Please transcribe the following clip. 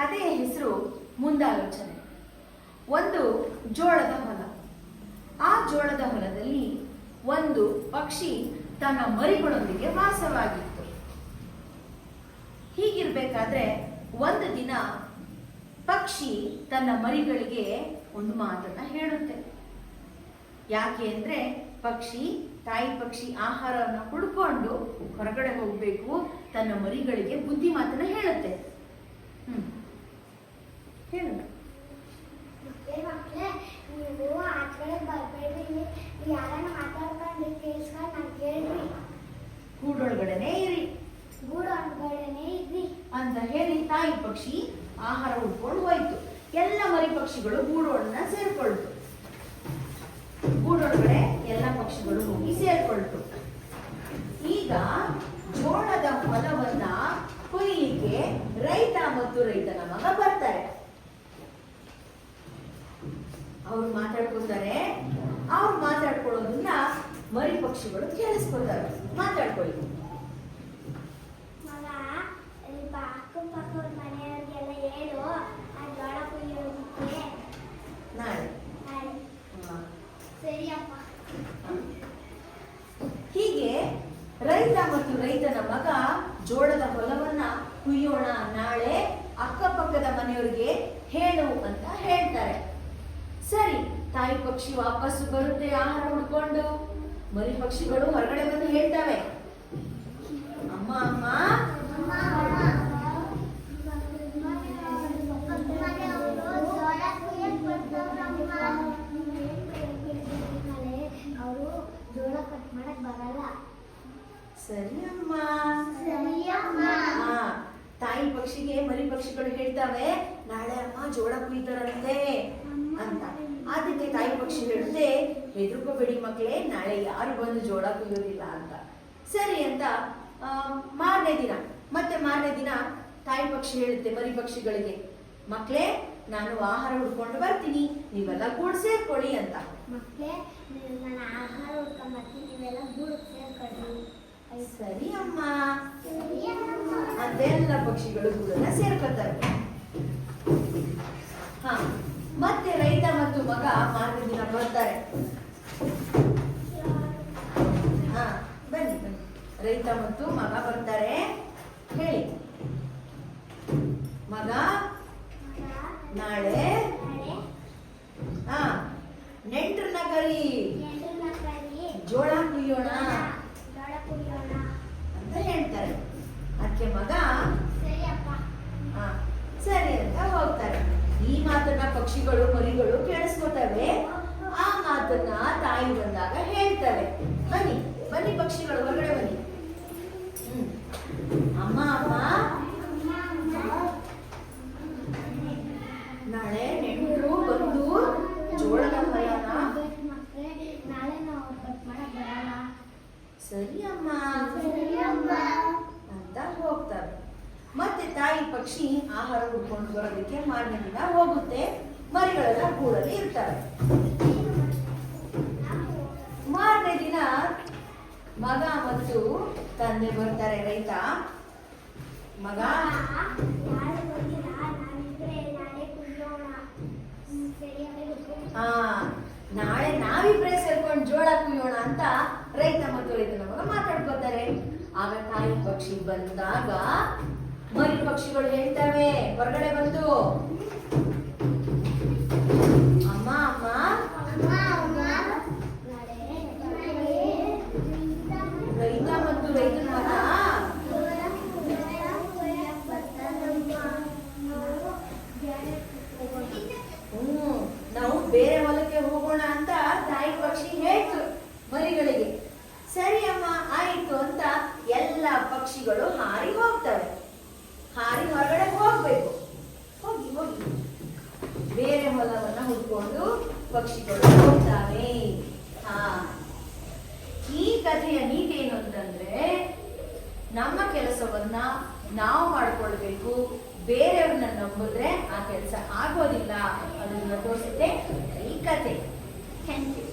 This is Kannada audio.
ಕಥೆಯ ಹೆಸರು ಮುಂದಾಲೋಚನೆ. ಒಂದು ಜೋಳದ ಹೊಲ. ಆ ಜೋಳದ ಹೊಲದಲ್ಲಿ ಒಂದು ಪಕ್ಷಿ ತನ್ನ ಮರಿಗಳೊಂದಿಗೆ ವಾಸವಾಗಿತ್ತು. ಹೀಗಿರ್ಬೇಕಾದ್ರೆ ಒಂದು ದಿನ ಪಕ್ಷಿ ತನ್ನ ಮರಿಗಳಿಗೆ ಒಂದು ಮಾತನ್ನ ಹೇಳುತ್ತೆ. ಯಾಕೆ ಅಂದ್ರೆ ಪಕ್ಷಿ, ತಾಯಿ ಪಕ್ಷಿ ಆಹಾರವನ್ನು ಹುಡ್ಕೊಂಡು ಹೊರಗಡೆ ಹೋಗ್ಬೇಕು, ತನ್ನ ಮರಿಗಳಿಗೆ ಬುದ್ಧಿ ಮಾತನ್ನ ಹೇಳುತ್ತೆ. ಹ್ಮ್ ಹೇಳು ಮಕ್ಕಳೇ ಮಕ್ಕಳೇ ನೀವು ಆ ಕಡೆ ಬರ್ಬೇಡ್ರಿ ಯಾರನ್ನ ಮಾತಾಡ್ಕೊಂಡು ಕೇಳಿಸ್ಕೊಂಡು ನಾನು ಕೇಳ್ರಿ ಕೂಡೊಳಗಡೆನೆ ಇರಿ. ಗೂಡು ಇರಿ ಅಂತ ಹೇಳಿ ತಾಯಿ ಪಕ್ಷಿ ಆಹಾರ ಹುಡ್ಕೊಂಡು ಹೋಯ್ತು. ಎಲ್ಲ ಮರಿ ಪಕ್ಷಿಗಳು ಗೂಡೊಳನ್ನ ಸೇರ್ಕೊಳ್ತು. ಗೂಡೊಳಗಡೆ ಎಲ್ಲ ಪಕ್ಷಿಗಳು ಹೋಗಿ ಸೇರ್ಕೊಳ್ತು. ಈಗ ಜೋಳದ ಹೊಲವನ್ನ ಕೊಯ್ಲಿಕ್ಕೆ ರೈತ ಮತ್ತು ರೈತನ ಮಗ ಬರ್ತಾರೆ. ಅವ್ರು ಮಾತಾಡ್ಕೊತಾರೆ ಅವ್ರು ಮಾತಾಡ್ಕೊಳ್ಳೋದನ್ನ ಮರಿ ಪಕ್ಷಿಗಳು ಕೇಳಿಸ್ಕೊತಾರೆ ಮಾತಾಡ್ಕೊಳ್ಳಿ ಹೀಗೆ ರೈತ ಮತ್ತು ರೈತನ ಮಗ ಜೋಳದ ಹೊಲವನ್ನ ಕುಯ್ಯೋಣ ನಾಳೆ ಅಕ್ಕಪಕ್ಕದ ಮನೆಯವರಿಗೆ ಹೇಳು ಅಂತ ಹೇಳ್ತಾರೆ. ಸರಿ, ತಾಯಿ ಪಕ್ಷಿ ವಾಪಸ್ ಬರುತ್ತೆ, ಆಹಾರ ಹುಡ್ಕೊಂಡು ಮರಿ ಪಕ್ಷಿಗಳು ಹೊರಗಡೆ ಬಂದು ಹೇಳ್ತವೆ. ಅಮ್ಮ ಅಮ್ಮ. ಸರಿ ಅಮ್ಮ, ತಾಯಿ ಪಕ್ಷಿಗೆ ಮರಿ ಪಕ್ಷಿಗಳು ಹೇಳ್ತಾವೆ. ನಾಳೆ ಅಮ್ಮ ಜೋಳ ಕುಯ್ತಾರಂತೆ. ಅಂತ. ಅದಕ್ಕೆ ತಾಯಿ ಪಕ್ಷಿ ಹೇಳುತ್ತೆ ಹೆದರ್ಕೋಬೇಡಿ ಮಕ್ಕಳೇ ನಾಳೆ ಯಾರು ಬಂದು ಜೋಳ ಕುಯ್ಯೋದಿಲ್ಲ ಅಂತ. ಸರಿ ಅಂತ ಮಾರನೇ ದಿನ. ಮತ್ತೆ ಮಾರನೇ ದಿನ ತಾಯಿ ಪಕ್ಷಿ ಹೇಳುತ್ತೆ ಮರಿ ಪಕ್ಷಿಗಳಿಗೆ ಮಕ್ಕಳೇ ನಾನು ಆಹಾರ ಹುಡ್ಕೊಂಡು ಬರ್ತೀನಿ ನೀವೆಲ್ಲ ಕೂಡ ಸೇರ್ಕೊಳ್ಳಿ ಅಂತ. ಮಕ್ಕಳೇ ನಾನು ಆಹಾರ ಹುಡ್ಕೊಂಡ್ ಬರ್ತೀನಿ ನೀವೆಲ್ಲ ಸರಿ ಅಮ್ಮ. ಅದೆಲ್ಲ ಪಕ್ಷಿಗಳು ಗೂಡನ್ನ ಸೇರ್ಕೊತಾರೆ ಮತ್ತೆ ರೈತ ಮತ್ತು ಮಗ ಮಾರನೇ ದಿನ ಬರ್ತಾರೆ ಹಾ ಬನ್ನಿ ಬನ್ನಿ. ರೈತ ಮತ್ತು ಮಗ ಬರ್ತಾರೆ. ಹೇಳಿ. ಮಗ ನಾಳೆ ಹಾ ನೆಂಟ್ರನ್ನ ಕರಿ. ಜೋಳ ಕುಯ್ಯೋಣ. ಅಂತ ಹೇಳ್ತಾರೆ. ಅದಕ್ಕೆ ಮಗ ಸರಿ ಅಂತ ಹೋಗ್ತಾರೆ. ಈ ಮಾತನ್ನ ಪಕ್ಷಿಗಳು ಮರಿಗಳು ಕೇಳಿಸ್ಕೊತವೆ. ಆ ಮಾತನ್ನ ತಾಯಿ ಬಂದಾಗ ಹೇಳ್ತವೆ. ಬನ್ನಿ ಬನ್ನಿ ಪಕ್ಷಿಗಳು ಹೊರಗಡೆ ಬನ್ನಿ. ಅಮ್ಮ ಅಮ್ಮ. ನಾಳೆ ನೆಂಟರು ಬಂದು ಜೋಳದ ಸರಿ ಅಮ್ಮ ಸರಿ ಅಮ್ಮ. ಅಂತ ಹೋಗ್ತಾರೆ ಮತ್ತೆ ತಾಯಿ ಪಕ್ಷಿ ಆಹಾರ ಹುಡ್ಕೊಂಡು ಬರೋದಕ್ಕೆ ದಿನ ಹೋಗುತ್ತೆ. ಮರಿಗಳೆಲ್ಲ ಗೂಡಲ್ಲಿ ಇರ್ತವೆ ಮಾರನೇ ದಿನ ಮಗ ಮತ್ತು ತಂದೆ ಬರ್ತಾರೆ, ರೈತ. ಮಗ. ಆ ನಾಳೆ ನಾವಿಬ್ರೇ ಸೇರ್ಕೊಂಡು ಜೋಳ ಕುಯ್ಯೋಣ ಅಂತ ರೈತ ಮತ್ತು ರೈತನ ಮಗ ಮಾತಾಡ್ಕೋತಾರೆ ಆಗ ತಾಯಿ ಪಕ್ಷಿ ಬಂದಾಗ ಮರಿ ಪಕ್ಷಿಗಳು ಹೇಳ್ತವೆ. ಹೊರಗಡೆ ಬಂದು. ಅಮ್ಮ ಅಮ್ಮ. ರೈತ ಮತ್ತು ರೈತನ ಮಗ. ಹ್ಮ್ ನಾವು ಬೇರೆ ಹೊಲಕ್ಕೆ ಹೋಗೋಣ ಅಂತ ತಾಯಿ ಪಕ್ಷಿ ಹೇಳ್ತು ಮರಿಗಳಿಗೆ. ಸರಿ ಅಮ್ಮ, ಆಯ್ತು ಅಂತ ಎಲ್ಲ ಪಕ್ಷಿಗಳು ಹಾರಿ ಹೋಗ್ತವೆ ಹಾರಿ ಹೊರಗಡೆ ಹೋಗ್ಬೇಕು ಹೋಗಿ ಹೋಗಿ ಬೇರೆ ಹೊಲವನ್ನ ಹುಡ್ಕೊಂಡು ಪಕ್ಷಿಗಳು ಹೋಗ್ತಾವೆ ಹಾ. ಈ ಕಥೆಯ ನೀತಿ ಏನು ಅಂತಂದ್ರೆ ನಮ್ಮ ಕೆಲಸವನ್ನ ನಾವು ಮಾಡ್ಕೊಳ್ಬೇಕು. ಬೇರೆಯವ್ರನ್ನ ನಂಬಿದ್ರೆ ಆ ಕೆಲಸ ಆಗೋದಿಲ್ಲ ಅದನ್ನ ತೋರಿಸುತ್ತೆ ಈ ಕಥೆ. Thank you